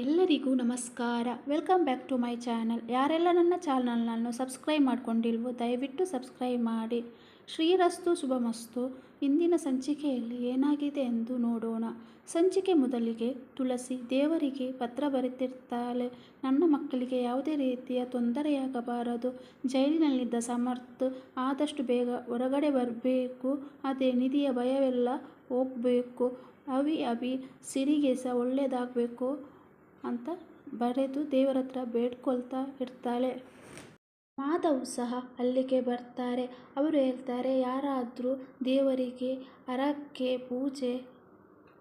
ಎಲ್ಲರಿಗೂ ನಮಸ್ಕಾರ. Welcome back to my channel ಯಾರೆಲ್ಲ ನನ್ನ ಚಾನಲ್ನನ್ನು ಸಬ್ಸ್ಕ್ರೈಬ್ ಮಾಡಿಕೊಂಡಿಲ್ವೋ ದಯವಿಟ್ಟು ಸಬ್ಸ್ಕ್ರೈಬ್ ಮಾಡಿ. ಶ್ರೀರಸ್ತು ಶುಭಮಸ್ತು. ಇಂದಿನ ಸಂಚಿಕೆಯಲ್ಲಿ ಏನಾಗಿದೆ ಎಂದು ನೋಡೋಣ. ಸಂಚಿಕೆ ಮೊದಲಿಗೆ ತುಳಸಿ ದೇವರಿಗೆ ಪತ್ರ ಬರೆತಿರ್ತಾಳೆ ನನ್ನ ಮಕ್ಕಳಿಗೆ ಯಾವುದೇ ರೀತಿಯ ತೊಂದರೆಯಾಗಬಾರದು. ಜೈಲಿನಲ್ಲಿದ್ದ ಸಮರ್ಥ ಆದಷ್ಟು ಬೇಗ ಹೊರಗಡೆ ಬರಬೇಕು. ಅದೇ ನಿಧಿಯ ಭಯವೆಲ್ಲ ಹೋಗಬೇಕು. ಅವಿ ಅಭಿ ಸಿರಿಗೆ ಸಹ ಒಳ್ಳೆಯದಾಗಬೇಕು ಅಂತ ಬರೆದು ದೇವರ ಹತ್ರ ಬೇಡ್ಕೊಳ್ತಾ ಇರ್ತಾಳೆ. ಮಾಧವ್ ಸಹ ಅಲ್ಲಿಗೆ ಬರ್ತಾರೆ. ಅವರು ಹೇಳ್ತಾರೆ, ಯಾರಾದರೂ ದೇವರಿಗೆ ಅರಕ್ಕೆ ಪೂಜೆ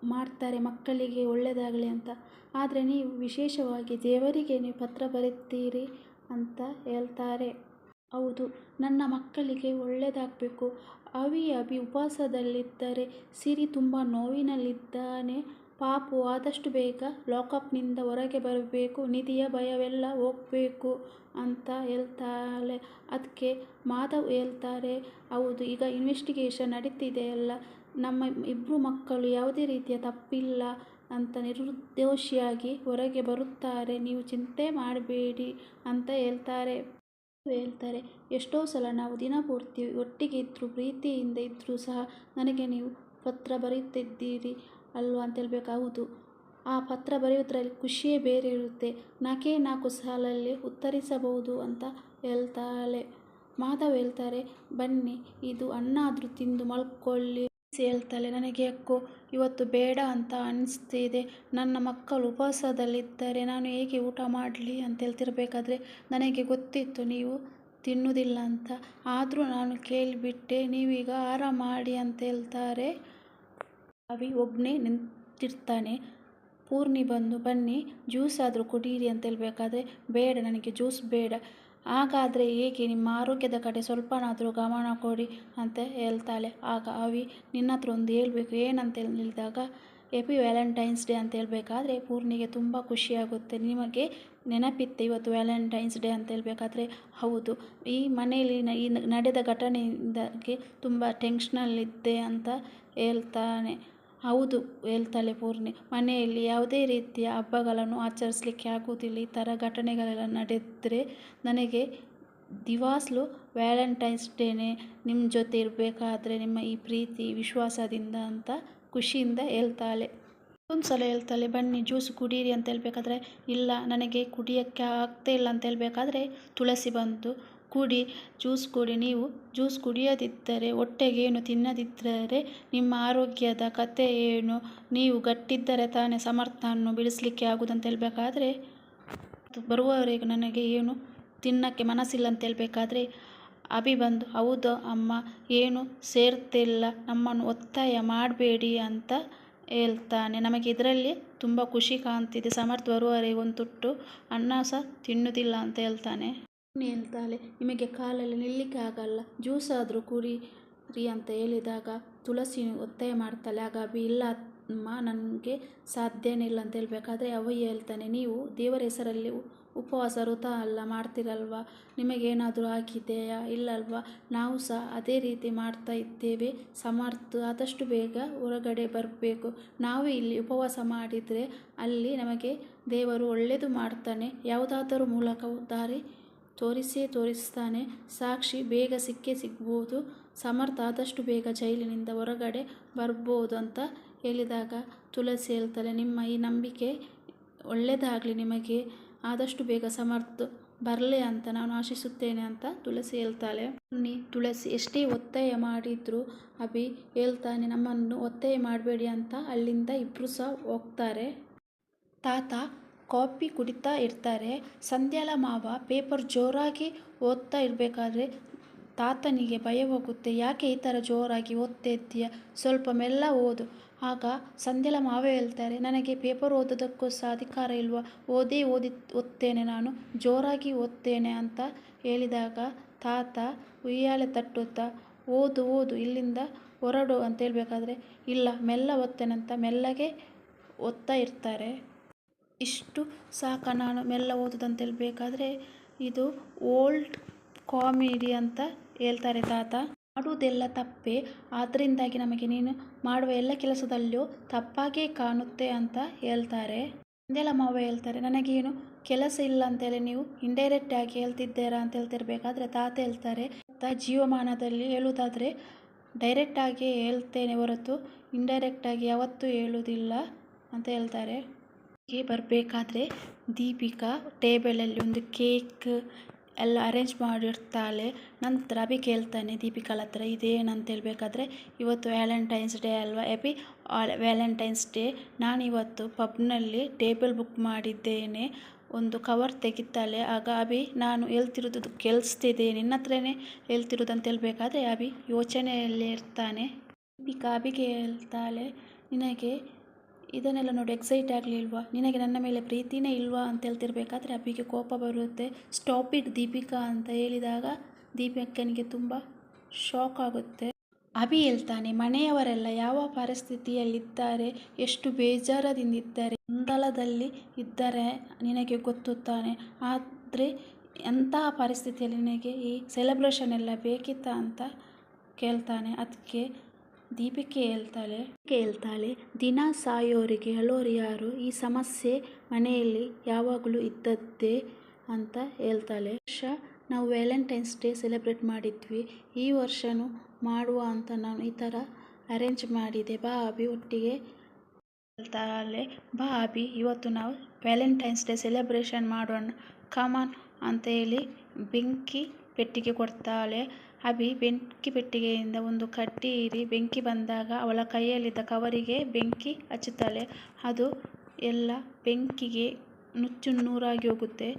ಮಾಡ್ತಾರೆ ಮಕ್ಕಳಿಗೆ ಒಳ್ಳೆಯದಾಗಲಿ ಅಂತ. ಆದರೆ ನೀವು ವಿಶೇಷವಾಗಿ ದೇವರಿಗೆ ನೀವು ಪತ್ರ ಬರೀತೀರಿ ಅಂತ ಹೇಳ್ತಾರೆ. ಹೌದು, ನನ್ನ ಮಕ್ಕಳಿಗೆ ಒಳ್ಳೆಯದಾಗಬೇಕು ಅವಿ ಅಭಿ ಉಪವಾಸದಲ್ಲಿದ್ದರೆ ಸಿರಿ ತುಂಬ ನೋವಿನಲ್ಲಿದ್ದಾನೆ. ಪಾಪು, ಆದಷ್ಟು ಬೇಗ ಲಾಕಪ್ನಿಂದ ಹೊರಗೆ ಬರಬೇಕು, ನಿಧಿಯ ಭಯವೆಲ್ಲ ಹೋಗ್ಬೇಕು ಅಂತ ಹೇಳ್ತಾಳೆ. ಅದಕ್ಕೆ ಮಾಧವ್ ಹೇಳ್ತಾರೆ, ಹೌದು, ಈಗ ಇನ್ವೆಸ್ಟಿಗೇಷನ್ ನಡೀತಿದೆಯಲ್ಲ ನಮ್ಮ ಇಬ್ಬರು ಮಕ್ಕಳು ಯಾವುದೇ ರೀತಿಯ ತಪ್ಪಿಲ್ಲ ಅಂತ ನಿರ್ದೋಷಿಯಾಗಿ ಹೊರಗೆ ಬರುತ್ತಾರೆ, ನೀವು ಚಿಂತೆ ಮಾಡಬೇಡಿ ಅಂತ ಹೇಳ್ತಾರೆ. ಹೇಳ್ತಾರೆ, ಎಷ್ಟೋ ಸಲ ನಾವು ದಿನಪೂರ್ತಿ ಒಟ್ಟಿಗೆ ಇದ್ದರೂ ಪ್ರೀತಿಯಿಂದ ಇದ್ದರೂ ಸಹ ನನಗೆ ನೀವು ಪತ್ರ ಬರೆಯುತ್ತಿದ್ದೀರಿ. ಅಲ್ವಾ ಅಂತ ಹೇಳ್ಬೇಕು ಆ ಪತ್ರ ಬರೆಯುವುದರಲ್ಲಿ ಖುಷಿಯೇ ಬೇರೆ ಇರುತ್ತೆ ನಾಲ್ಕೇ ನಾಲ್ಕು ಸಾಲಲ್ಲಿ ಉತ್ತರಿಸಬಹುದು ಅಂತ ಹೇಳ್ತಾಳೆ. ಮಾಧವ್ ಹೇಳ್ತಾರೆ, ಬನ್ನಿ, ಇದು ಅನ್ನಾದರೂ ತಿಂದು ಮಲ್ಕೊಳ್ಳಿ ಹೇಳ್ತಾಳೆ. ನನಗೆ ಯಾಕೋ ಇವತ್ತು ಬೇಡ ಅಂತ ಅನಿಸ್ತಿದೆ. ನನ್ನ ಮಕ್ಕಳು ಉಪವಾಸದಲ್ಲಿದ್ದರೆ. ನಾನು ಹೇಗೆ ಊಟ ಮಾಡಲಿ ಅಂತ ಹೇಳ್ತಿರ್ಬೇಕಾದ್ರೆ, ನನಗೆ ಗೊತ್ತಿತ್ತು ನೀವು ತಿನ್ನುವುದಿಲ್ಲ ಅಂತ. ಆದರೂ ನಾನು ಕೇಳಿಬಿಟ್ಟೆ, ನೀವೀಗ ಆರಾಮ ಮಾಡಿ ಅಂತ ಹೇಳ್ತಾರೆ. ಅವಿ ಒಬ್ಬನೇ ನಿಂತಿರ್ತಾನೆ. ಪೂರ್ಣಿ ಬಂದು, ಬನ್ನಿ, ಜ್ಯೂಸ್ ಆದರೂ ಕುಡೀರಿ ಅಂತ ಹೇಳಬೇಕಾದ್ರೆ ಬೇಡ, ನನಗೆ ಜ್ಯೂಸ್ ಬೇಡ. ಹಾಗಾದರೆ ಹೇಗೆ? ನಿಮ್ಮ ಆರೋಗ್ಯದ ಕಡೆ ಸ್ವಲ್ಪನಾದರೂ ಗಮನ ಕೊಡಿ ಅಂತ ಹೇಳ್ತಾಳೆ. ಆಗ ಅವಿ ನಿನ್ನ ಹತ್ರ ಒಂದು ಹೇಳಬೇಕು. ಏನಂತ ಹೇಳಿದಾಗ ಎಪಿ ವ್ಯಾಲೆಂಟೈನ್ಸ್ ಡೇ ಅಂತ ಹೇಳಬೇಕಾದ್ರೆ ಪೂರ್ಣಿಗೆ ತುಂಬ ಖುಷಿಯಾಗುತ್ತೆ. ನಿಮಗೆ ನೆನಪಿತ್ತೆ ಇವತ್ತು ವ್ಯಾಲೆಂಟೈನ್ಸ್ ಡೇ ಅಂತ ಹೇಳಬೇಕಾದ್ರೆ? ಹೌದು. ಈ ಮನೆಯಲ್ಲಿ ಈ ನಡೆದ ಘಟನೆಯಿಂದಾಗಿ ತುಂಬ ಟೆನ್ಷನಲ್ಲಿದ್ದೆ ಅಂತ ಹೇಳ್ತಾನೆ. ಹೌದು, ಹೇಳ್ತಾಳೆ ಪೂರ್ಣಿ. ಮನೆಯಲ್ಲಿ ಯಾವುದೇ ರೀತಿಯ ಹಬ್ಬಗಳನ್ನು ಆಚರಿಸಲಿಕ್ಕೆ ಆಗುವುದಿಲ್ಲ. ಈ ಥರ ಘಟನೆಗಳೆಲ್ಲ ನಡೆದರೆ ನನಗೆ ದಿವಾಸ್ಲು ವ್ಯಾಲೆಂಟೈನ್ಸ್ ಡೇನೇ ನಿಮ್ಮ ಜೊತೆ ಇರಬೇಕಾದ್ರೆ ನಿಮ್ಮ ಈ ಪ್ರೀತಿ, ವಿಶ್ವಾಸದಿಂದ ಅಂತ ಖುಷಿಯಿಂದ ಹೇಳ್ತಾಳೆ. ಒಂದು ಸಲ ಹೇಳ್ತಾಳೆ, ಬನ್ನಿ, ಜ್ಯೂಸ್ ಕುಡೀರಿ ಅಂತ ಹೇಳಬೇಕಾದ್ರೆ, ಇಲ್ಲ, ನನಗೆ ಕುಡಿಯೋಕ್ಕೆ ಆಗ್ತಾ ಇಲ್ಲ ಅಂತ ಹೇಳಬೇಕಾದ್ರೆ ತುಳಸಿ ಬಂತು. ಕುಡಿ, ಜ್ಯೂಸ್ ಕುಡಿ, ನೀವು ಜ್ಯೂಸ್ ಕುಡಿಯದಿದ್ದರೆ ಹೊಟ್ಟೆಗೆ ಏನು ತಿನ್ನದಿದ್ದರೆ, ನಿಮ್ಮ ಆರೋಗ್ಯದ ಕತೆ ಏನು? ನೀವು ಗಟ್ಟಿದ್ದರೆ ತಾನೇ ಸಮರ್ಥವನ್ನು ಬಿಡಿಸಲಿಕ್ಕೆ ಆಗುದಂತ ಹೇಳಬೇಕಾದ್ರೆ ಬರುವವರೆಗೆ ನನಗೆ ಏನು ತಿನ್ನಕ್ಕೆ ಮನಸ್ಸಿಲ್ಲ ಅಂತ ಹೇಳಬೇಕಾದ್ರೆ, ಅಭಿ ಬಂದು, ಹೌದು ಅಮ್ಮ, ಏನು ಸೇರ್ತಿಲ್ಲ, ನಮ್ಮನ್ನು ಒತ್ತಾಯ ಮಾಡಬೇಡಿ ಅಂತ ಹೇಳ್ತಾನೆ. ನಮಗೆ ಇದರಲ್ಲಿ ತುಂಬ ಖುಷಿ ಕಾಣ್ತಿದೆ. ಸಮರ್ಥ ಬರುವವರೆಗೆ ಒಂದು ತುಟ್ಟು ಅನ್ನ ಸಹ ತಿನ್ನುವುದಿಲ್ಲ ಅಂತ ಹೇಳ್ತಾನೆ. ಹೇಳ್ತಾಳೆ ನಿಮಗೆ ಕಾಲಲ್ಲಿ ನಿಲ್ಲಿಕ್ಕೆ ಆಗಲ್ಲ. ಜ್ಯೂಸ್ ಆದರೂ ಕುಡೀರಿ ಅಂತ ಹೇಳಿದಾಗ ತುಳಸಿ ಒತ್ತಾಯ ಮಾಡ್ತಾಳೆ. ಆಗ ಅಭಿ, ಇಲ್ಲ ಅಮ್ಮ, ನನಗೆ ಸಾಧ್ಯನೇ ಇಲ್ಲ ಅಂತ ಹೇಳಬೇಕಾದ್ರೆ ಅವಯ್ಯ ಹೇಳ್ತಾನೆ. ನೀವು ದೇವರ ಹೆಸರಲ್ಲಿ ಉಪವಾಸ ವೃತ ಅಲ್ಲ ಮಾಡ್ತೀರಲ್ವ? ನಿಮಗೇನಾದರೂ ಆಗಿದೆಯಾ? ಇಲ್ಲಲ್ವಾ? ನಾವು ಸಹ ಅದೇ ರೀತಿ ಮಾಡ್ತಾ ಇದ್ದೇವೆ. ಸಮರ್ಥ, ಆದಷ್ಟು ಬೇಗ ಹೊರಗಡೆ ಬರಬೇಕು. ನಾವು ಇಲ್ಲಿ ಉಪವಾಸ ಮಾಡಿದರೆ ಅಲ್ಲಿ ನಮಗೆ ದೇವರು ಒಳ್ಳೆಯದು ಮಾಡ್ತಾನೆ. ಯಾವುದಾದರೂ ಮೂಲಕ ದಾರಿ ತೋರಿಸೇ ತೋರಿಸ್ತಾನೆ. ಸಾಕ್ಷಿ, ಬೇಗ ಸಿಕ್ಕೇ ಸಿಗ್ಬೋದು. ಸಮರ್ಥ ಆದಷ್ಟು ಬೇಗ ಜೈಲಿನಿಂದ ಹೊರಗಡೆ ಬರ್ಬೋದು ಅಂತ ಹೇಳಿದಾಗ ತುಳಸಿ ಹೇಳ್ತಾಳೆ, ನಿಮ್ಮ ಈ ನಂಬಿಕೆ ಒಳ್ಳೆಯದಾಗಲಿ ನಿಮಗೆ. ಆದಷ್ಟು ಬೇಗ ಸಮರ್ಥ ಬರಲೇ ಅಂತ ನಾನು ಆಶಿಸುತ್ತೇನೆ ಅಂತ ತುಳಸಿ ಹೇಳ್ತಾಳೆ. ನೀ ತುಳಸಿ, ಎಷ್ಟೇ ಒತ್ತಾಯ ಮಾಡಿದ್ರು ಅಭಿ ಹೇಳ್ತಾನೆ, ನಮ್ಮನ್ನು ಒತ್ತಾಯ ಮಾಡಬೇಡಿ ಅಂತ ಅಲ್ಲಿಂದ ಇಬ್ಬರು ಸಹ ಹೋಗ್ತಾರೆ. ತಾತ ಕಾಫಿ ಕುಡಿತಾ ಇರ್ತಾರೆ. ಸಂಧ್ಯಾಲ ಮಾವ ಪೇಪರ್ ಜೋರಾಗಿ ಓದ್ತಾ ಇರಬೇಕಾದ್ರೆ ತಾತನಿಗೆ ಭಯ ಹೋಗುತ್ತೆ. ಯಾಕೆ ಈ ಥರ ಜೋರಾಗಿ ಓದ್ತಾ ಇದ್ದೀಯ? ಸ್ವಲ್ಪ ಮೆಲ್ಲ ಓದು. ಆಗ ಸಂಧ್ಯಾಲ ಮಾವ ಹೇಳ್ತಾರೆ, ನನಗೆ ಪೇಪರ್ ಓದೋದಕ್ಕೂ ಸಹ ಅಧಿಕಾರ ಇಲ್ವಾ? ಓದೇ ಓದಿ, ಓದ್ತೇನೆ ನಾನು, ಜೋರಾಗಿ ಓದ್ತೇನೆ ಅಂತ ಹೇಳಿದಾಗ ತಾತ ಉಯ್ಯಾಲೆ ತಟ್ಟುತ್ತಾ, ಓದು ಓದು, ಇಲ್ಲಿಂದ ಹೊರಡು ಅಂತ ಹೇಳಬೇಕಾದ್ರೆ, ಇಲ್ಲ, ಮೆಲ್ಲ ಓದ್ತೇನೆ ಅಂತ ಮೆಲ್ಲಗೆ ಓದ್ತಾ ಇರ್ತಾರೆ. ಇಷ್ಟು ಸಾಕ ನಾನು ಮೆಲ್ಲ ಓದುದಂತ ಹೇಳಬೇಕಾದ್ರೆ ಇದು ಓಲ್ಡ್ ಕಾಮಿಡಿ ಅಂತ ಹೇಳ್ತಾರೆ ತಾತ. ಮಾಡುವುದೆಲ್ಲ ತಪ್ಪೇ ಆದ್ದರಿಂದಾಗಿ ನಮಗೆ ನೀನು ಮಾಡುವ ಎಲ್ಲ ಕೆಲಸದಲ್ಲೂ ತಪ್ಪಾಗೇ ಕಾಣುತ್ತೆ ಅಂತ ಹೇಳ್ತಾರೆ. ಅಂದೆಲ್ಲ ಮಾವ ಹೇಳ್ತಾರೆ, ನನಗೇನು ಕೆಲಸ ಇಲ್ಲ ಅಂತೇಳಿ ನೀವು ಇಂಡೈರೆಕ್ಟ್ ಆಗಿ ಹೇಳ್ತಿದ್ದೀರಾ ಅಂತ ಹೇಳ್ತಿರ್ಬೇಕಾದ್ರೆ ತಾತ ಹೇಳ್ತಾರೆ. ತಾ ಜೀವಮಾನದಲ್ಲಿ ಹೇಳುವುದಾದರೆ ಡೈರೆಕ್ಟ್ ಆಗಿ ಹೇಳ್ತೇನೆ ಹೊರತು ಇಂಡೈರೆಕ್ಟ್ ಆಗಿ ಯಾವತ್ತೂ ಹೇಳುವುದಿಲ್ಲ ಅಂತ ಹೇಳ್ತಾರೆ. ಹೀಗೆ ಬರಬೇಕಾದ್ರೆ ದೀಪಿಕಾ ಟೇಬಲಲ್ಲಿ ಒಂದು ಕೇಕ್ ಎಲ್ಲ ಅರೇಂಜ್ ಮಾಡಿರ್ತಾಳೆ. ನಂತರ ಅಭಿ ಕೇಳ್ತಾನೆ ದೀಪಿಕಾಳ ಹತ್ರ ಇದೇನಂತ ಹೇಳ್ಬೇಕಾದ್ರೆ, ಇವತ್ತು ವ್ಯಾಲೆಂಟೈನ್ಸ್ ಡೇ ಅಲ್ವಾ ಎಪಿ ವ್ಯಾಲೆಂಟೈನ್ಸ್ ಡೇ. ನಾನಿವತ್ತು ಪಬ್ನಲ್ಲಿ ಟೇಬಲ್ ಬುಕ್ ಮಾಡಿದ್ದೇನೆ. ಒಂದು ಕವರ್ ತೆಗಿತಾಳೆ. ಆಗ ಅಭಿ, ನಾನು ಹೇಳ್ತಿರೋದು ಕೇಳಿಸ್ತಿದೆ. ನಿನ್ನ ಹತ್ರನೇ ಹೇಳ್ತಿರೋದು ಅಂತ ಹೇಳ್ಬೇಕಾದ್ರೆ ಅಭಿ ಯೋಚನೆಯಲ್ಲಿ ಇರ್ತಾನೆ. ದೀಪಿಕಾ ಅಭಿಗೆ ಹೇಳ್ತಾಳೆ ನಿನಗೆ ಇದನ್ನೆಲ್ಲ ನೋಡಿ ಎಕ್ಸೈಟ್ ಆಗಲಿಲ್ವಾ? ನಿನಗೆ ನನ್ನ ಮೇಲೆ ಪ್ರೀತಿನೇ ಇಲ್ವಾ ಅಂತ ಹೇಳ್ತಿರ್ಬೇಕಾದ್ರೆ ಅಭಿಗೆ ಕೋಪ ಬರುತ್ತೆ. ಸ್ಟಾಪ್ ಇಟ್ ದೀಪಿಕಾ ಅಂತ ಹೇಳಿದಾಗ ದೀಪಿಕನಿಗೆ ತುಂಬ ಶಾಕ್ ಆಗುತ್ತೆ. ಅಭಿ ಹೇಳ್ತಾನೆ, ಮನೆಯವರೆಲ್ಲ ಯಾವ ಪರಿಸ್ಥಿತಿಯಲ್ಲಿದ್ದಾರೆ? ಎಷ್ಟು ಬೇಜಾರದಿಂದಿದ್ದಾರೆ? ಗೊಂದಲದಲ್ಲಿ ಇದ್ದರೆ ನಿನಗೆ ಗೊತ್ತುತ್ತಾನೆ ಆದರೆ ಎಂತಹ ಪರಿಸ್ಥಿತಿಯಲ್ಲಿ ನಿನಗೆ ಈ ಸೆಲೆಬ್ರೇಷನ್ ಎಲ್ಲ ಬೇಕಿತ್ತಾ ಅಂತ ಕೇಳ್ತಾನೆ. ಅದಕ್ಕೆ ದೀಪಿಕೆ ಹೇಳ್ತಾಳೆ ಹೇಳ್ತಾಳೆ ದಿನ ಸಾಯೋರಿಗೆ ಅಳೋರು ಯಾರು? ಈ ಸಮಸ್ಯೆ ಮನೆಯಲ್ಲಿ ಯಾವಾಗಲೂ ಇದ್ದದ್ದೇ ಅಂತ ಹೇಳ್ತಾಳೆ. ವರ್ಷ ನಾವು ವ್ಯಾಲೆಂಟೈನ್ಸ್ ಡೇ ಸೆಲೆಬ್ರೇಟ್ ಮಾಡಿದ್ವಿ. ಈ ವರ್ಷನೂ ಮಾಡುವ ಅಂತ ನಾನು ಈ ಥರ ಅರೇಂಜ್ ಮಾಡಿದೆ. ಬಾ ಅಭಿ ಒಟ್ಟಿಗೆ ಹೇಳ್ತಾಳೆ. ಬಾ ಅಭಿ, ಇವತ್ತು ನಾವು ವ್ಯಾಲೆಂಟೈನ್ಸ್ ಡೇ ಸೆಲೆಬ್ರೇಷನ್ ಮಾಡೋಣ. ಕಮಾನ್ ಅಂತ ಹೇಳಿ ಬೆಂಕಿ ಪೆಟ್ಟಿಗೆ ಕೊಡ್ತಾಳೆ. ಅಭಿ, ಬೆಂಕಿ ಪೆಟ್ಟಿಗೆಯಿಂದ ಒಂದು ಕಡ್ಡಿ ಇರಿ. ಬೆಂಕಿ ಬಂದಾಗ ಅವಳ ಕೈಯಲ್ಲಿದ್ದ ಕವರಿಗೆ ಬೆಂಕಿ ಹಚ್ಚುತ್ತಾಳೆ. ಅದು ಎಲ್ಲ ಬೆಂಕಿಗೆ ನುಚ್ಚು ನೂರಾಗಿ ಹೋಗುತ್ತೆ.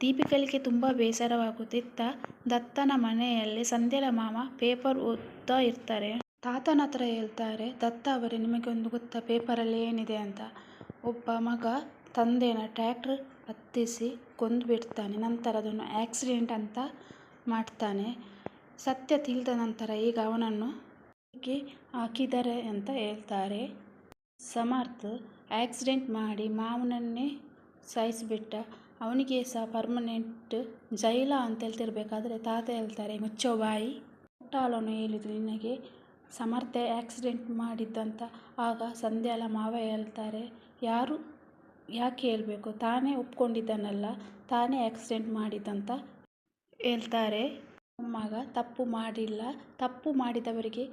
ದೀಪಿಕಳಿಗೆ ತುಂಬ ಬೇಸರವಾಗುತ್ತೆ. ಇತ್ತ ದತ್ತನ ಮನೆಯಲ್ಲಿ ಸಂಧ್ಯಲ ಮಾಮ ಪೇಪರ್ ಓದ್ತಾ ಇರ್ತಾರೆ. ತಾತನ ಹತ್ರ ಹೇಳ್ತಾರೆ, ದತ್ತ ಅವರೇ ನಿಮಗೆ ಒಂದು ಗೊತ್ತಾ? ಪೇಪರಲ್ಲಿ ಏನಿದೆ ಅಂತ? ಒಬ್ಬ ಮಗ, ತಂದೆನ, ಟ್ರ್ಯಾಕ್ಟರ್ ಹತ್ತಿಸಿ ಕೊಂದು ಬಿಡ್ತಾನೆ ನಂತರ ಅದನ್ನು ಆಕ್ಸಿಡೆಂಟ್ ಅಂತ ಮಾಡ್ತಾನೆ. ಸತ್ಯ ತಿಳಿದ ನಂತರ ಈಗ ಅವನನ್ನು ಹಾಕಿದರೆ ಹಾಕಿದ್ದಾರೆ ಅಂತ ಹೇಳ್ತಾರೆ. ಸಮರ್ಥ್ ಆಕ್ಸಿಡೆಂಟ್ ಮಾಡಿ ಮಾವನನ್ನೇ ಸಾಯಿಸಿಬಿಟ್ಟ, ಅವನಿಗೆ ಸಹ ಪರ್ಮನೆಂಟ್ ಜೈಲ ಅಂತ ಹೇಳ್ತಿರ್ಬೇಕಾದ್ರೆ ತಾತ ಹೇಳ್ತಾರೆ, ಮುಚ್ಚೋ ಬಾಯಿ. ಮುಟ್ಟಾಳನು ಹೇಳಿದ್ರು ನಿನಗೆ ಸಮರ್ಥ ಆಕ್ಸಿಡೆಂಟ್ ಮಾಡಿದ್ದಂತ. ಆಗ ಸಂಧ್ಯಾಲ ಮಾವ ಹೇಳ್ತಾರೆ, ಯಾರು ಯಾಕೆ ಹೇಳಬೇಕು? ತಾನೇ ಒಪ್ಕೊಂಡಿದ್ದಾನಲ್ಲ, ತಾನೇ ಆಕ್ಸಿಡೆಂಟ್ ಮಾಡಿದಂತ ಹೇಳ್ತಾರೆ. ಮಗ ತಪ್ಪು ಮಾಡಿಲ್ಲ. ತಪ್ಪು ಮಾಡಿದವರಿಗೆ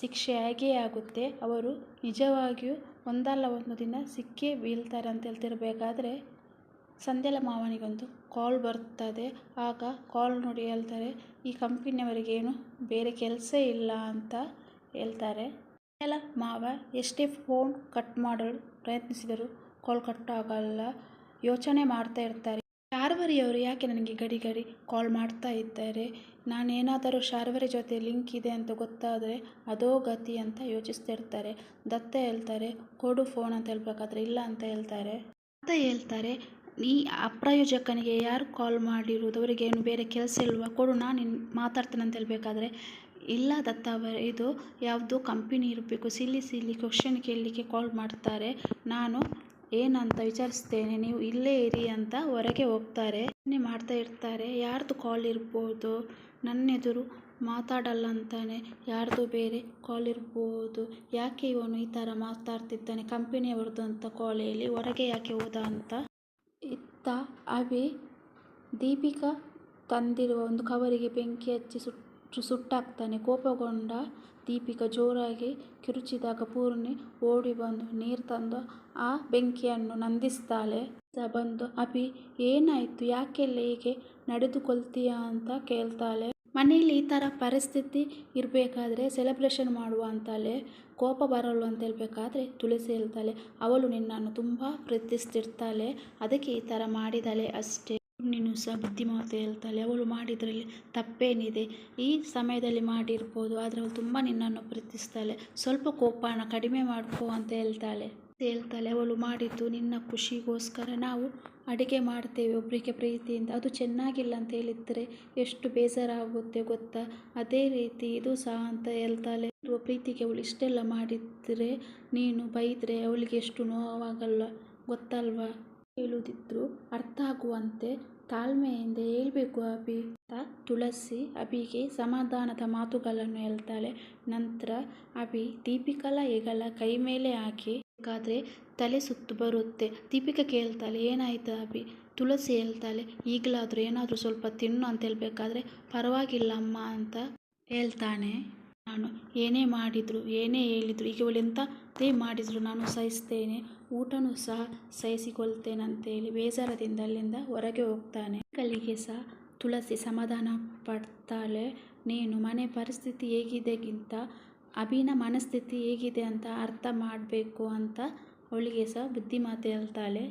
ಶಿಕ್ಷೆ ಆಗೇ ಆಗುತ್ತೆ. ಅವರು ನಿಜವಾಗಿಯೂ ಒಂದಲ್ಲ ಒಂದು ದಿನ ಸಿಕ್ಕೇ ಬೀಳ್ತಾರೆ ಅಂತ ಹೇಳ್ತಿರ್ಬೇಕಾದ್ರೆ ಸಂಧ್ಯಾಲ ಮಾವನಿಗೊಂದು ಕಾಲ್ ಬರ್ತದೆ. ಆಗ ಕಾಲ್ ನೋಡಿ ಹೇಳ್ತಾರೆ, ಈ ಕಂಪನಿಯವರಿಗೇನು ಬೇರೆ ಕೆಲಸ ಇಲ್ಲ ಅಂತ ಹೇಳ್ತಾರೆ. ಸಂಧ್ಯಲ ಮಾವ ಎಷ್ಟೇ ಫೋನ್ ಕಟ್ ಮಾಡಲು ಪ್ರಯತ್ನಿಸಿದರೂ ಕಾಲ್ ಕಟ್ ಆಗಲ್ಲ. ಯೋಚನೆ ಮಾಡ್ತಾ ಇರ್ತಾರೆ. ಶಾರ್ವರಿಯವರು ಯಾಕೆ ನನಗೆ ಗಡಿ ಗಡಿ ಕಾಲ್ ಮಾಡ್ತಾ ಇದ್ದಾರೆ? ನಾನೇನಾದರೂ ಶಾರ್ವರಿ ಜೊತೆ ಲಿಂಕ್ ಇದೆ ಅಂತ ಗೊತ್ತಾದರೆ ಅದೋ ಗತಿ ಅಂತ ಯೋಚಿಸ್ತಾ ಇರ್ತಾರೆ. ದತ್ತ ಹೇಳ್ತಾರೆ, ಕೊಡು ಫೋನ್ ಅಂತ ಹೇಳ್ಬೇಕಾದ್ರೆ ಇಲ್ಲ ಅಂತ ಹೇಳ್ತಾರೆ. ಅಂತ ಹೇಳ್ತಾರೆ, ನೀ ಅಪ್ರಾಯೋಜಕನಿಗೆ ಯಾರು ಕಾಲ್ ಮಾಡಿರುವುದು? ಏನು ಬೇರೆ ಕೆಲಸ ಇಲ್ವಾ? ಕೊಡು, ನಾನು ಮಾತಾಡ್ತೇನೆ ಅಂತ ಹೇಳ್ಬೇಕಾದ್ರೆ. ಇಲ್ಲ ದತ್ತ ಇದು ಯಾವುದೋ ಕಂಪನಿ ಇರಬೇಕು. ಸಿಲ್ಲಿ ಸಿಲ್ಲಿ ಕ್ವಶನ್ ಕೇಳಲಿಕ್ಕೆ ಕಾಲ್ ಮಾಡ್ತಾರೆ. ನಾನು ಏನಂತ ವಿಚಾರಿಸ್ತೇನೆ, ನೀವು ಇಲ್ಲೇ ಇರಿ ಅಂತ ಹೊರಗೆ ಹೋಗ್ತಾರೆ. ಮಾಡ್ತಾ ಇರ್ತಾರೆ. ಯಾರ್ದು ಕಾಲ್ ಇರ್ಬೋದು ನನ್ನ ಎದುರು ಮಾತಾಡಲ್ಲ ಅಂತಾನೆ ಯಾರ್ದು ಬೇರೆ ಕಾಲ್ ಇರ್ಬೋದು. ಯಾಕೆ ಇವನು ಈ ಥರ ಮಾತಾಡ್ತಿದ್ದಾನೆ? ಕಂಪನಿಯವ್ರದ್ದು ಅಂತ ಕಾಲ್ ಹೇಳಿ ಹೊರಗೆ ಯಾಕೆ ಹೋದ ಅಂತ. ಇತ್ತ ಅಭಿ ದೀಪಿಕಾ ತಂದಿರುವ ಒಂದು ಕವರಿಗೆ ಬೆಂಕಿ ಹಚ್ಚಿ ಸುಟ್ಟು ಸುಟ್ಟಾಕ್ತಾನೆ. ಕೋಪಗೊಂಡ ದೀಪಿಕಾ ಜೋರಾಗಿ ಕಿರುಚಿದಾಗ ಪೂರ್ಣಿ ಓಡಿ ಬಂದು ನೀರು ತಂದು ಆ ಬೆಂಕಿಯನ್ನು ನಂದಿಸ್ತಾಳೆ. ಬಂದು, ಅಭಿ, ಏನಾಯಿತು? ಯಾಕೆಲ್ಲ ಹೀಗೆ ನಡೆದುಕೊಳ್ತೀಯ ಅಂತ ಕೇಳ್ತಾಳೆ. ಮನೆಯಲ್ಲಿ ಈ ಥರ ಪರಿಸ್ಥಿತಿ ಇರಬೇಕಾದ್ರೆ ಸೆಲೆಬ್ರೇಷನ್ ಮಾಡುವ ಅಂತಾಳೆ. ಕೋಪ ಬರಲು ಅಂತ ಹೇಳ್ಬೇಕಾದ್ರೆ ತುಳಸಿ ಹೇಳ್ತಾಳೆ. ಅವಳು ನಿನ್ನನ್ನು ತುಂಬ ಪ್ರೀತಿಸ್ತಿರ್ತಾಳೆ. ಅದಕ್ಕೆ ಈ ಥರ ಮಾಡಿದಾಳೆ ಅಷ್ಟೇ. ನೀನು ಸಹ ಬುದ್ಧಿಮಾತು ಹೇಳ್ತಾಳೆ ಅವಳು ಮಾಡಿದ್ರಲ್ಲಿ ತಪ್ಪೇನಿದೆ. ಈ ಸಮಯದಲ್ಲಿ ಮಾಡಿರ್ಬೋದು, ಆದರೆ ಅವಳು ತುಂಬ ನಿನ್ನನ್ನು ಪ್ರೀತಿಸ್ತಾಳೆ. ಸ್ವಲ್ಪ ಕೋಪಾನ ಕಡಿಮೆ ಮಾಡ್ಕೋ ಅಂತ ಹೇಳ್ತಾಳೆ. ಹೇಳ್ತಾಳೆ ಅವಳು ಮಾಡಿದ್ದು ನಿನ್ನ ಖುಷಿಗೋಸ್ಕರ ನಾವು ಅಡುಗೆ ಮಾಡ್ತೇವೆ. ಒಬ್ಬರಿಗೆ ಪ್ರೀತಿಯಿಂದ. ಅದು ಚೆನ್ನಾಗಿಲ್ಲ ಅಂತ ಹೇಳಿದರೆ ಎಷ್ಟು ಬೇಜಾರಾಗುತ್ತೆ ಗೊತ್ತಾ? ಅದೇ ರೀತಿ ಇದು ಸಹ ಅಂತ ಹೇಳ್ತಾಳೆ. ಪ್ರೀತಿಗೆ ಅವಳು ಇಷ್ಟೆಲ್ಲ ಮಾಡಿದರೆ ನೀನು ಬೈದರೆ ಅವಳಿಗೆ ಎಷ್ಟು ನೋವಾಗಲ್ಲ ಗೊತ್ತಲ್ವಾ? ಹೇಳುವುದಿದ್ರು ಅರ್ಥ ಆಗುವಂತೆ ತಾಳ್ಮೆಯಿಂದ ಹೇಳ್ಬೇಕು ಅಭಿ. ಅಂತ ತುಳಸಿ ಅಭಿಗೆ ಸಮಾಧಾನದ ಮಾತುಗಳನ್ನು ಹೇಳ್ತಾಳೆ. ನಂತರ ಅಭಿ ದೀಪಿಕಲ ಹೆಗಲ ಕೈ ಮೇಲೆ ಹಾಕಿ, ಬೇಕಾದ್ರೆ ತಲೆ ಸುತ್ತು ಬರುತ್ತೆ. ದೀಪಿಕಾ ಕೇಳ್ತಾಳೆ, ಏನಾಯ್ತು ಅಭಿ? ತುಳಸಿ ಹೇಳ್ತಾಳೆ, ಈಗಲಾದರೂ ಏನಾದರೂ ಸ್ವಲ್ಪ ತಿನ್ನು ಅಂತ ಹೇಳ್ಬೇಕಾದ್ರೆ ಪರವಾಗಿಲ್ಲ ಅಮ್ಮ ಅಂತ ಹೇಳ್ತಾನೆ. ನಾನು ಏನೇ ಮಾಡಿದರು, ಏನೇ ಹೇಳಿದ್ರು, ಈಗ ಇವಳು ಎಂಥದ್ದೇ ಮಾಡಿದರು ನಾನು ಸಹಿಸ್ತೇನೆ, ಊಟನೂ ಸಹ ಸಹಿಸಿಕೊಳ್ತೇನಂತೇಳಿ ಬೇಸರದಿಂದ ಅಲ್ಲಿಂದ ಹೊರಗೆ ಹೋಗ್ತಾನೆ. ಕಲಿಗೆ ಸಹ ತುಳಸಿ ಸಮಾಧಾನ ಪಡ್ತಾಳೆ. ನೀನು ಮನೆ ಪರಿಸ್ಥಿತಿ ಹೇಗಿದೆಗಿಂತ ಅಭಿನ ಮನಸ್ಥಿತಿ ಹೇಗಿದೆ ಅಂತ ಅರ್ಥ ಮಾಡಬೇಕು ಅಂತ ಅವಳಿಗೆ ಸಹ ಬುದ್ಧಿ ಮಾತು ಹೇಳ್ತಾಳೆ.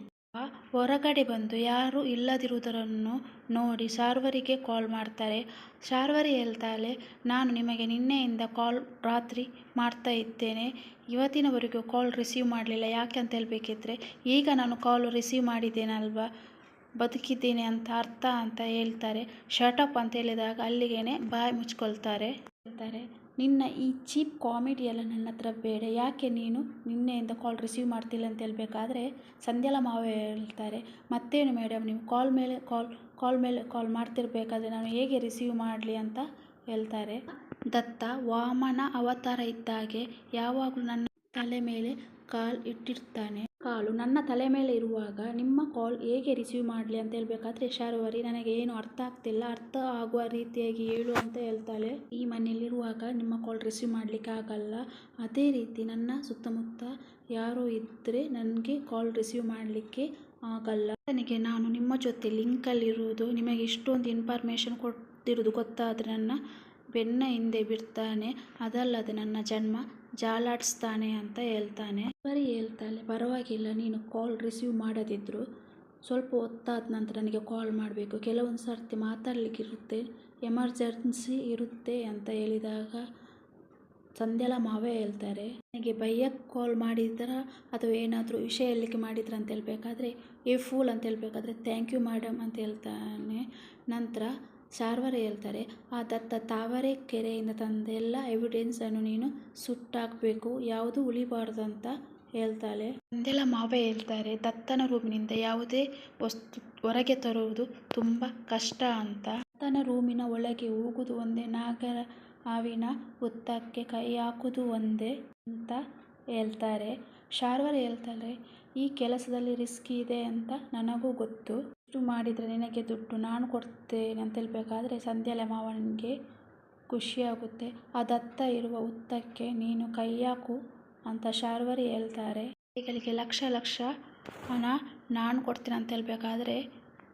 ಹೊರಗಡೆ ಬಂದು ಯಾರೂ ಇಲ್ಲದಿರುವುದನ್ನು ನೋಡಿ ಶಾರ್ವರಿಗೆ ಕಾಲ್ ಮಾಡ್ತಾರೆ. ಶಾರ್ವರಿ ಹೇಳ್ತಾಳೆ, ನಾನು ನಿಮಗೆ ನಿನ್ನೆಯಿಂದ ಕಾಲ್ ರಾತ್ರಿ ಮಾಡ್ತಾ ಇದ್ದೇನೆ. ಇವತ್ತಿನವರೆಗೂ ಕಾಲ್ ರಿಸೀವ್ ಮಾಡಲಿಲ್ಲ. ಯಾಕೆ ಅಂತ ಹೇಳಬೇಕಿದ್ರೆ, ಈಗ ನಾನು ಕಾಲ್ ರಿಸೀವ್ ಮಾಡಿದ್ದೇನಲ್ವಾ? ಬದುಕಿದ್ದೇನೆ ಅಂತ ಅರ್ಥ ಅಂತ ಹೇಳ್ತಾರೆ. ಶಟಪ್ ಅಂತ ಹೇಳಿದಾಗ ಅಲ್ಲಿಗೇನೆ ಬಾಯಿ ಮುಚ್ಕೊಳ್ತಾರೆ. ಹೇಳ್ತಾರೆ ನಿನ್ನ ಈ ಚೀಪ್ ಕಾಮಿಡಿ ಎಲ್ಲ ನನ್ನ ಹತ್ರ ಬೇಡ. ಯಾಕೆ ನೀನು ನಿನ್ನೆಯಿಂದ ಕಾಲ್ ರಿಸೀವ್ ಮಾಡ್ತಿಲ್ಲ ಅಂತ ಹೇಳಬೇಕಾದ್ರೆ ಸಂಧ್ಯಾಲ ಮಾವ ಹೇಳ್ತಾರೆ, ಮತ್ತೇನು ಮೇಡಮ್ ನೀವು ಕಾಲ್ ಮೇಲೆ ಕಾಲ್ ಕಾಲ್ ಮೇಲೆ ಕಾಲ್ ಮಾಡ್ತಿರ್ಬೇಕಾದ್ರೆ ನಾನು ಹೇಗೆ ರಿಸೀವ್ ಮಾಡಲಿ ಅಂತ ಹೇಳ್ತಾರೆ. ದತ್ತ, ವಾಮನ ಅವತಾರ ಇದ್ದಾಗೆ ಯಾವಾಗಲೂ ನನ್ನ ತಲೆ ಮೇಲೆ ಕಾಲ್ ಇಟ್ಟಿರ್ತಾನೆ. ಕಾಲು ನನ್ನ ತಲೆ ಮೇಲೆ ಇರುವಾಗ ನಿಮ್ಮ ಕಾಲ್ ಹೇಗೆ ರಿಸೀವ್ ಮಾಡಲಿ ಅಂತ ಹೇಳ್ಬೇಕಾದ್ರೆ ಶಾರುವರಿ, ನನಗೆ ಏನು ಅರ್ಥ ಆಗ್ತಿಲ್ಲ, ಅರ್ಥ ಆಗುವ ರೀತಿಯಾಗಿ ಹೇಳು ಅಂತ ಹೇಳ್ತಾಳೆ. ಈ ಮನೆಯಲ್ಲಿರುವಾಗ ನಿಮ್ಮ ಕಾಲ್ ರಿಸೀವ್ ಮಾಡಲಿಕ್ಕೆ ಆಗಲ್ಲ. ಅದೇ ರೀತಿ ನನ್ನ ಸುತ್ತಮುತ್ತ ಯಾರೋ ಇದ್ದರೆ ನನಗೆ ಕಾಲ್ ರಿಸೀವ್ ಮಾಡಲಿಕ್ಕೆ ಆಗಲ್ಲ. ನನಗೆ ನಾನು ನಿಮ್ಮ ಜೊತೆ ಲಿಂಕಲ್ಲಿರುವುದು, ನಿಮಗೆ ಇಷ್ಟೊಂದು ಇನ್ಫಾರ್ಮೇಷನ್ ಕೊಡ್ತಿರೋದು ಗೊತ್ತಾದರೆ ನನ್ನ ಬೆನ್ನ ಹಿಂದೆ ಬಿಡ್ತಾನೆ, ಅದಲ್ಲದೆ ನನ್ನ ಜನ್ಮ ಜಾಲಾಡಿಸ್ತಾನೆ ಅಂತ ಹೇಳ್ತಾನೆ. ಬರೀ ಹೇಳ್ತಾಳೆ ಪರವಾಗಿಲ್ಲ, ನೀನು ಕಾಲ್ ರಿಸೀವ್ ಮಾಡದಿದ್ದರು ಸ್ವಲ್ಪ ಹೊತ್ತಾದ ನಂತರ ನನಗೆ ಕಾಲ್ ಮಾಡಬೇಕು. ಕೆಲವೊಂದು ಸರ್ತಿ ಮಾತಾಡಲಿಕ್ಕಿರುತ್ತೆ ಎಮರ್ಜೆನ್ಸಿ ಇರುತ್ತೆ ಅಂತ ಹೇಳಿದಾಗ ಸಂಧ್ಯಾಲ ಮಾವೇ ಹೇಳ್ತಾರೆ. ನನಗೆ ಬೈಯಕ್ಕೆ ಕಾಲ್ ಮಾಡಿದ್ರ ಅಥವಾ ಏನಾದರೂ ವಿಷಯ ಹೇಳಲಿಕ್ಕೆ ಮಾಡಿದ್ರ ಅಂತ ಹೇಳ್ಬೇಕಾದ್ರೆ, ಏ ಫೂಲ್ ಅಂತ ಹೇಳ್ಬೇಕಾದ್ರೆ ಥ್ಯಾಂಕ್ ಯು ಮೇಡಮ್ ಅಂತ ಹೇಳ್ತಾನೆ. ನಂತರ ಶಾರ್ವರಿ ಹೇಳ್ತಾರೆ, ಆ ದತ್ತ ತಾವರೆ ಕೆರೆಯಿಂದ ತಂದ ಎಲ್ಲ ಎವಿಡೆನ್ಸನ್ನು ನೀನು ಸುಟ್ಟಾಕಬೇಕು, ಯಾವುದು ಉಳಿಬಾರ್ದು ಅಂತ ಹೇಳ್ತಾಳೆ. ಒಂದೆಲ್ಲ ಮಾವ ಹೇಳ್ತಾರೆ, ದತ್ತನ ರೂಮಿನಿಂದ ಯಾವುದೇ ವಸ್ತು ಹೊರಗೆ ತರುವುದು ತುಂಬ ಕಷ್ಟ ಅಂತ. ದತ್ತನ ರೂಮಿನ ಒಳಗೆ ಹೋಗುವುದು ಒಂದೇ, ನಾಗರ ಹಾವಿನ ಹುತ್ತಕ್ಕೆ ಕೈ ಹಾಕುವುದು ಒಂದೇ ಅಂತ ಹೇಳ್ತಾರೆ. ಶಾರ್ವರ್ ಹೇಳ್ತಾಳೆ ಈ ಕೆಲಸದಲ್ಲಿ ರಿಸ್ಕ್ ಇದೆ ಅಂತ ನನಗೂ ಗೊತ್ತು. ಇಷ್ಟು ಮಾಡಿದರೆ ನಿನಗೆ ದುಡ್ಡು ನಾನು ಕೊಡ್ತೇನೆ ಅಂತ ಹೇಳಬೇಕಾದ್ರೆ ಸಂಧ್ಯಾಳ ಮಾವನಿಗೆ ಖುಷಿಯಾಗುತ್ತೆ ಅದತ್ತ ದತ್ತ ಇರುವ ಉತ್ತಕ್ಕೆ ನೀನು ಕೈ ಹಾಕು ಅಂತ ಶಾರ್ವರಿ ಹೇಳ್ತಾರೆ. ಈಗಲಿಗೆ ಲಕ್ಷ ಲಕ್ಷ ಹಣ ನಾನು ಕೊಡ್ತೀನಿ ಅಂತ ಹೇಳಬೇಕಾದ್ರೆ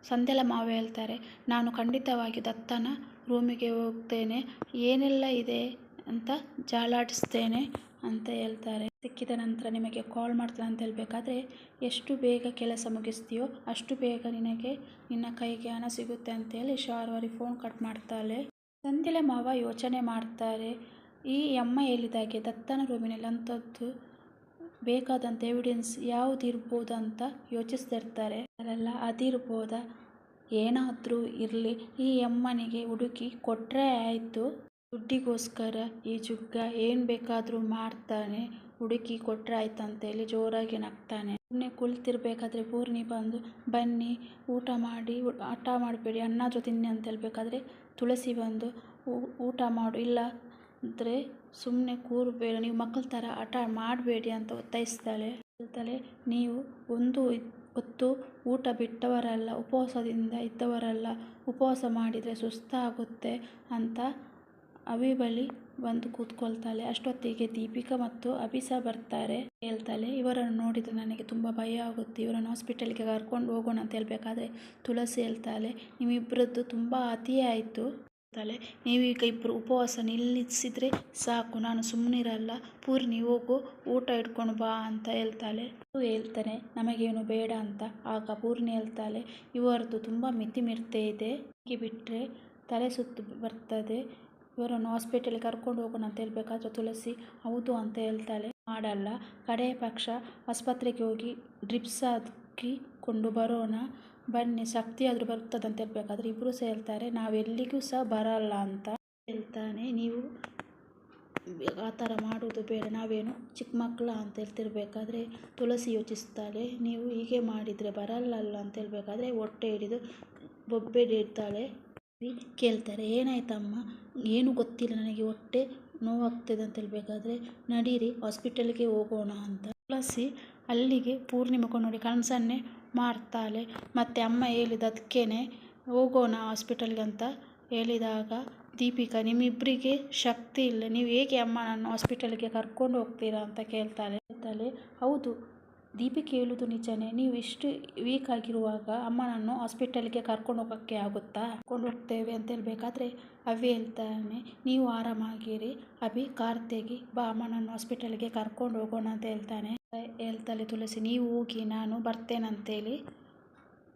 ಸಂಧ್ಯಾಳ ಮಾವ ಹೇಳ್ತಾರೆ, ನಾನು ಖಂಡಿತವಾಗಿ ದತ್ತನ ರೂಮಿಗೆ ಹೋಗ್ತೇನೆ, ಏನೆಲ್ಲ ಇದೆ ಅಂತ ಜಾಲಾಡಿಸ್ತೇನೆ ಅಂತ ಹೇಳ್ತಾರೆ. ಸಿಕ್ಕಿದ ನಂತರ ನಿಮಗೆ ಕಾಲ್ ಮಾಡ್ತೇನೆ ಅಂತ ಹೇಳಬೇಕಾದ್ರೆ, ಎಷ್ಟು ಬೇಗ ಕೆಲಸ ಮುಗಿಸ್ತೀಯೋ ಅಷ್ಟು ಬೇಗ ನಿನಗೆ, ನಿನ್ನ ಕೈಗೆ ಹಣ ಸಿಗುತ್ತೆ ಅಂತೇಳಿ ಶಾರ್ವರಿ ಫೋನ್ ಕಟ್ ಮಾಡ್ತಾಳೆ. ಸಂಧ್ಯಲೆ ಮಾವ ಯೋಚನೆ ಮಾಡ್ತಾರೆ, ಈ ಅಮ್ಮ ಹೇಳಿದಾಗೆ ದತ್ತನ ರೂಮಿನಲ್ಲಿ ಅಂಥದ್ದು ಬೇಕಾದಂಥ ಎವಿಡೆನ್ಸ್ ಯಾವುದಿರ್ಬೋದು ಅಂತ ಯೋಚಿಸ್ತಿರ್ತಾರೆ ಅಲ್ಲ, ಅದಿರ್ಬೋದ? ಏನಾದರೂ ಇರಲಿ, ಈ ಅಮ್ಮನಿಗೆ ಹುಡುಕಿ ಕೊಟ್ಟರೆ ಆಯಿತು. ದುಡ್ಡಿಗೋಸ್ಕರ ಈ ಜುಗ್ಗ ಏನು ಬೇಕಾದರೂ ಮಾಡ್ತಾನೆ. ಹುಡುಕಿ ಕೊಟ್ಟರೆ ಆಯ್ತು ಅಂತೇಳಿ ಜೋರಾಗಿ ನಗ್ತಾನೆ. ಸುಮ್ಮನೆ ಕುಳಿತಿರ್ಬೇಕಾದ್ರೆ ಪೂರ್ಣಿ ಬಂದು, ಬನ್ನಿ, ಊಟ ಮಾಡಿ ಹಠ ಮಾಡಬೇಡಿ ಅನ್ನಾದರೂ ತಿನ್ನಿ ಅಂತ ಹೇಳಬೇಕಾದ್ರೆ ತುಳಸಿ ಬಂದು ಊಟ ಮಾಡು. ಇಲ್ಲ ಅಂದರೆ ಸುಮ್ಮನೆ ಕೂರಬೇಡ, ನೀವು ಮಕ್ಕಳ ಥರ ಹಠ ಮಾಡಬೇಡಿ ಅಂತ ಒತ್ತಾಯಿಸ್ತಾಳೆ. ಹೇಳ್ತಾಳೆ, ನೀವು ಒಂದು ಹೊತ್ತು ಊಟ ಬಿಟ್ಟವರಲ್ಲ, ಉಪವಾಸದಿಂದ ಇದ್ದವರಲ್ಲ, ಉಪವಾಸ ಮಾಡಿದರೆ ಸುಸ್ತಾಗುತ್ತೆ ಅಂತ ಅಭಿ ಬಳಿ ಬಂದು ಕೂತ್ಕೊಳ್ತಾಳೆ. ಅಷ್ಟೊತ್ತಿಗೆ ದೀಪಿಕಾ ಮತ್ತು ಅಭಿಸಾ ಬರ್ತಾರೆ ಹೇಳ್ತಾಳೆ, ಇವರನ್ನು ನೋಡಿದರೆ ನನಗೆ ತುಂಬ ಭಯ ಆಗುತ್ತೆ. ಇವರನ್ನು ಹಾಸ್ಪಿಟಲ್ಗೆ ಕರ್ಕೊಂಡು ಹೋಗೋಣ ಅಂತ ಹೇಳ್ಬೇಕಾದ್ರೆ ತುಳಸಿ ಹೇಳ್ತಾಳೆ ನಿಮ್ಮಿಬ್ಬರದ್ದು ತುಂಬ ಅತಿ ಆಯಿತು. ಹೇಳ್ತಾಳೆ ನೀವೀಗ ಇಬ್ಬರು ಉಪವಾಸ ನಿಲ್ಲಿಸಿದರೆ ಸಾಕು. ನಾನು ಸುಮ್ಮನಿರಲ್ಲ ಪೂರ್ಣಿ ಹೋಗು, ಊಟ ಇಟ್ಕೊಂಡು ಬಾ ಅಂತ ಹೇಳ್ತಾಳೆ. ಹೇಳ್ತಾನೆ, ನಮಗೇನು ಬೇಡ ಅಂತ. ಆಗ ಪೂರ್ಣಿ ಹೇಳ್ತಾಳೆ, ಇವರದ್ದು ತುಂಬ ಮಿತಿ ಮಿರ್ತೆ ಇದೆ ಬಿಟ್ಟರೆ ತಲೆ ಸುತ್ತು ಬರ್ತದೆ. ಇವರನ್ನು ಹಾಸ್ಪಿಟಲ್ಗೆ ಕರ್ಕೊಂಡು ಹೋಗೋಣ ಅಂತ ಹೇಳ್ಬೇಕಾದ್ರೆ ತುಳಸಿ, ಹೌದು ಅಂತ ಹೇಳ್ತಾಳೆ. ಮಾಡಲ್ಲ. ಕಡೆಯ ಪಕ್ಷ ಆಸ್ಪತ್ರೆಗೆ ಹೋಗಿ ಡ್ರಿಪ್ಸ್ ಹಾಕಿಕೊಂಡು ಬರೋಣ. ಬನ್ನಿ, ಶಕ್ತಿ ಆದರೂ ಬರ್ತದೆ ಅಂತ ಹೇಳ್ಬೇಕಾದ್ರೆ ಇಬ್ಬರು ಸಹ ಹೇಳ್ತಾರೆ ನಾವೆಲ್ಲಿಗೂ ಸಹ ಬರಲ್ಲ ಅಂತ ಹೇಳ್ತಾನೆ. ನೀವು ಆ ಥರ ಮಾಡೋದು ಬೇಡ. ನಾವೇನು ಚಿಕ್ಕ ಮಕ್ಕಳ ಅಂತ ಹೇಳ್ತಿರ್ಬೇಕಾದ್ರೆ ತುಳಸಿ ಯೋಚಿಸ್ತಾಳೆ. ನೀವು ಹೀಗೆ ಮಾಡಿದರೆ ಬರಲ್ಲಲ್ಲ ಅಂತ ಹೇಳ್ಬೇಕಾದ್ರೆ ಹೊಟ್ಟೆ ಹಿಡಿದು ಬೊಬ್ಬೆ ಇಡ್ತಾಳೆ ಕೇಳ್ತಾರೆ? ಏನಾಯ್ತಮ್ಮ? ಏನು ಗೊತ್ತಿಲ್ಲ ನನಗೆ. ಹೊಟ್ಟೆ ನೋವಾಗ್ತದೆ ಅಂತ ಹೇಳ್ಬೇಕಾದ್ರೆ, ನಡೀರಿ, ಹಾಸ್ಪಿಟಲ್ಗೆ ಹೋಗೋಣ ಅಂತ. ಕಳಿಸಿ, ಅಲ್ಲಿಗೆ ಪೂರ್ಣಿಮೆ ನೋಡಿ. ಕನಸನ್ನೇ ಮಾಡ್ತಾಳೆ. ಮತ್ತು ಅಮ್ಮ ಹೇಳಿದ ಅದಕ್ಕೇ ಹೋಗೋಣ ಹಾಸ್ಪಿಟಲ್ಗೆ ಅಂತ ಹೇಳಿದಾಗ, ದೀಪಿಕಾ ನಿಮ್ಮಿಬ್ಬರಿಗೆ ಶಕ್ತಿ ಇಲ್ಲ. ನೀವು ಹೇಗೆ ಅಮ್ಮನನ್ನು ಹಾಸ್ಪಿಟಲ್ಗೆ ಕರ್ಕೊಂಡು ಹೋಗ್ತೀರಾ ಅಂತ ಕೇಳ್ತಾಳೆ. ಹೇಳ್ತಾಳೆ, ಹೌದು ದೀಪಿಕೆ ಹೇಳುವುದು ನಿಜನೇ? ನೀವು ಇಷ್ಟು ವೀಕ್ ಆಗಿರುವಾಗ ಅಮ್ಮನನ್ನು ಹಾಸ್ಪಿಟಲ್ಗೆ ಕರ್ಕೊಂಡು ಹೋಗೋಕ್ಕೆ ಆಗುತ್ತಾ? ಕರ್ಕೊಂಡು ಹೋಗ್ತೇವೆ ಅಂತ ಹೇಳಬೇಕಾದ್ರೆ, ಅವಿ ಹೇಳ್ತಾನೆ, ನೀವು ಆರಾಮಾಗಿರಿ, ಅಭಿ ಕಾರ್ ತೆಗಿ ಬಾ, ಅಮ್ಮನನ್ನು ಹಾಸ್ಪಿಟಲ್ಗೆ ಕರ್ಕೊಂಡು ಹೋಗೋಣ ಅಂತ ಹೇಳ್ತಾನೆ. ಹೇಳ್ತಾಳೆ ತುಳಸಿ, ನೀವು ಹೋಗಿ, ನಾನು ಬರ್ತೇನಂತೇಳಿ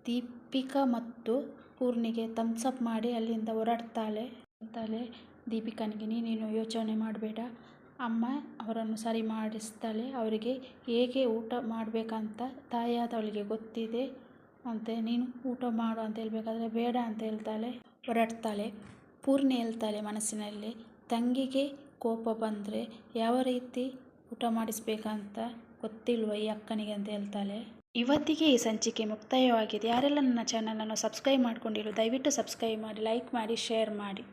ದೀಪಿಕಾ ಮತ್ತು ಪೂರ್ಣಿಗೆ ಥಮ್ಸಪ್ ಮಾಡಿ ಅಲ್ಲಿಂದ ಹೊರಡ್ತಾಳೆ ಹೇಳ್ತಾಳೆ, ದೀಪಿಕನಿಗೆ ನೀನೇನು ಯೋಚನೆ ಮಾಡಬೇಡ ಅಮ್ಮ ಅವರನ್ನು ಸರಿ ಮಾಡಿಸ್ತಾಳೆ. ಅವರಿಗೆ ಹೇಗೆ ಊಟ ಮಾಡಬೇಕಂತ ತಾಯಿಯಾದವಳಿಗೆ ಗೊತ್ತಿದೆ ಅಂತೆ. ನೀನು ಊಟ ಮಾಡು ಅಂತ ಹೇಳಬೇಕಾದ್ರೆ ಬೇಡ ಅಂತ ಹೇಳ್ತಾಳೆ. ಹೊರಡ್ತಾಳೆ. ಪೂರ್ಣಿ ಹೇಳ್ತಾಳೆ ಮನಸ್ಸಿನಲ್ಲಿ. ತಂಗಿಗೆ ಕೋಪ ಬಂದರೆ ಯಾವ ರೀತಿ ಊಟ ಮಾಡಿಸ್ಬೇಕಂತ ಗೊತ್ತಿಲ್ವ ಈ ಅಕ್ಕನಿಗೆ ಅಂತ ಹೇಳ್ತಾಳೆ. ಇವತ್ತಿಗೆ ಈ ಸಂಚಿಕೆ ಮುಕ್ತಾಯವಾಗಿದೆ. ಯಾರೆಲ್ಲ ನನ್ನ ಚಾನಲನ್ನು ಸಬ್ಸ್ಕ್ರೈಬ್ ಮಾಡ್ಕೊಂಡಿರೋ ದಯವಿಟ್ಟು ಸಬ್ಸ್ಕ್ರೈಬ್ ಮಾಡಿ ಲೈಕ್ ಮಾಡಿ ಶೇರ್ ಮಾಡಿ.